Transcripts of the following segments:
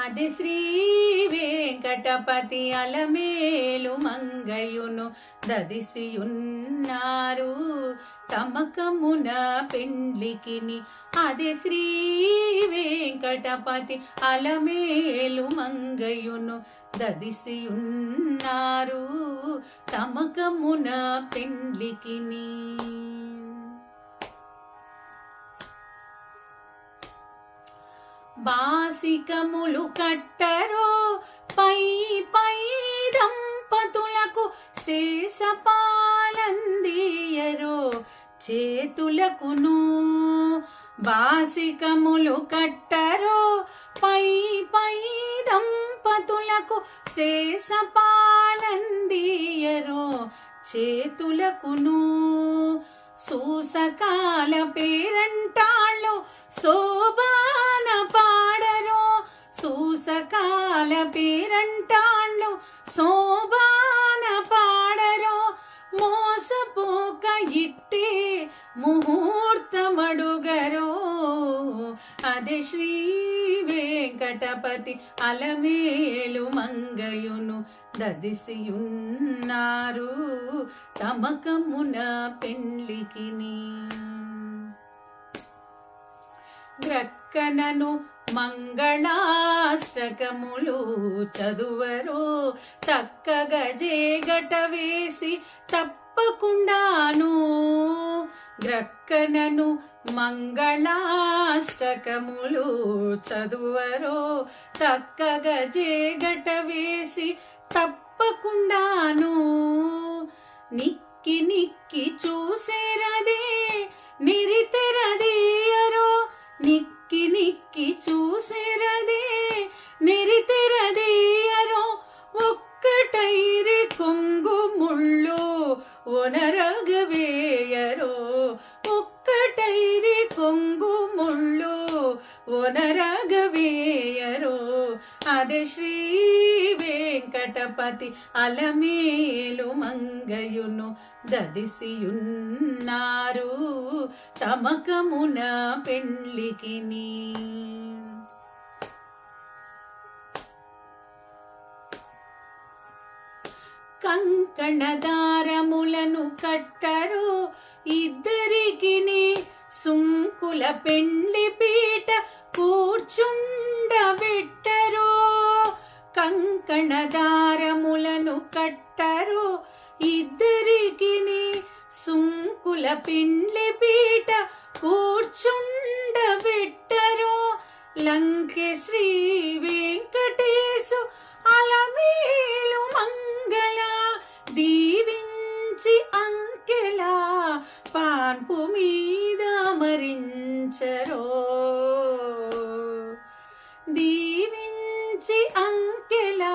ఆది శ్రీ వెంకటపతి అలమేలు మంగయును దదిసియున్నారు. తమకమున పెండ్లికిని అది శ్రీ వెంకటపతి అలమేలు మంగయును దదిసియున్నారు. తమకమున పెండ్లికిని బాసికములు కట్టరో పై పై దంపతులకు శేషపాలందీయరో చేతులకును బాసికములు కట్టరో పై పై దంపతులకు శేషపాలందీయరో చేతులకును సూసకాల పేరంటాళ్ళు శోభ ముహూర్తమడుగరో. అదే శ్రీ వెంకటపతి అలమేలు మంగయును దదిసియున్నారు తమకమున పెండ్లికిని గ్రక్కనను మంగళాష్టకములు చదువరో. చక్కగా జేగట వేసి తప్పకుండాను గ్రక్కనను మంగళాష్టకములు చదువరో చక్కగా జేగట వేసి తప్పకుండాను. నిక్కి నిక్కి చూసేరదే నిరితెరదీయరో. నిక్కి నిక్కి చూసేరదే నిరితెరదీయరో. ఒక్కటైరి కొంగు ముళ్ళు ఒనరగవే ఒనరగవేయరో అదే శ్రీ వెంకటపతి అలమేలు మంగయును దదిసియున్నారు. తమకమున పెండ్లికిని కంకణదారములను కట్టరు. ఇద్దరికిని సుంకుల పెండ్లి పీట కూర్చుండబెట్టరు కంకణదారములను కట్టరు ఇద్దరికిని సుంకుల పిండ్లి పీట కూర్చుండబెట్టరు లంకె శ్రీ వెంక మరించరో దీవించి అంకెలా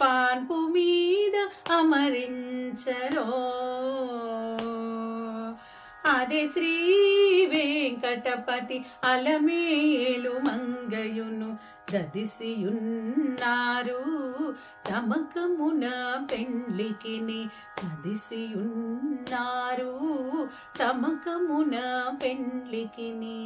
పాన్పు మీద అమరించరో. అదే శ్రీ వెంకటపతి అలమేలు మంగయును దదిసియున్నారు. తమకమున పెండ్లికిని ఉన్నారు తమకమున పెండ్లికిని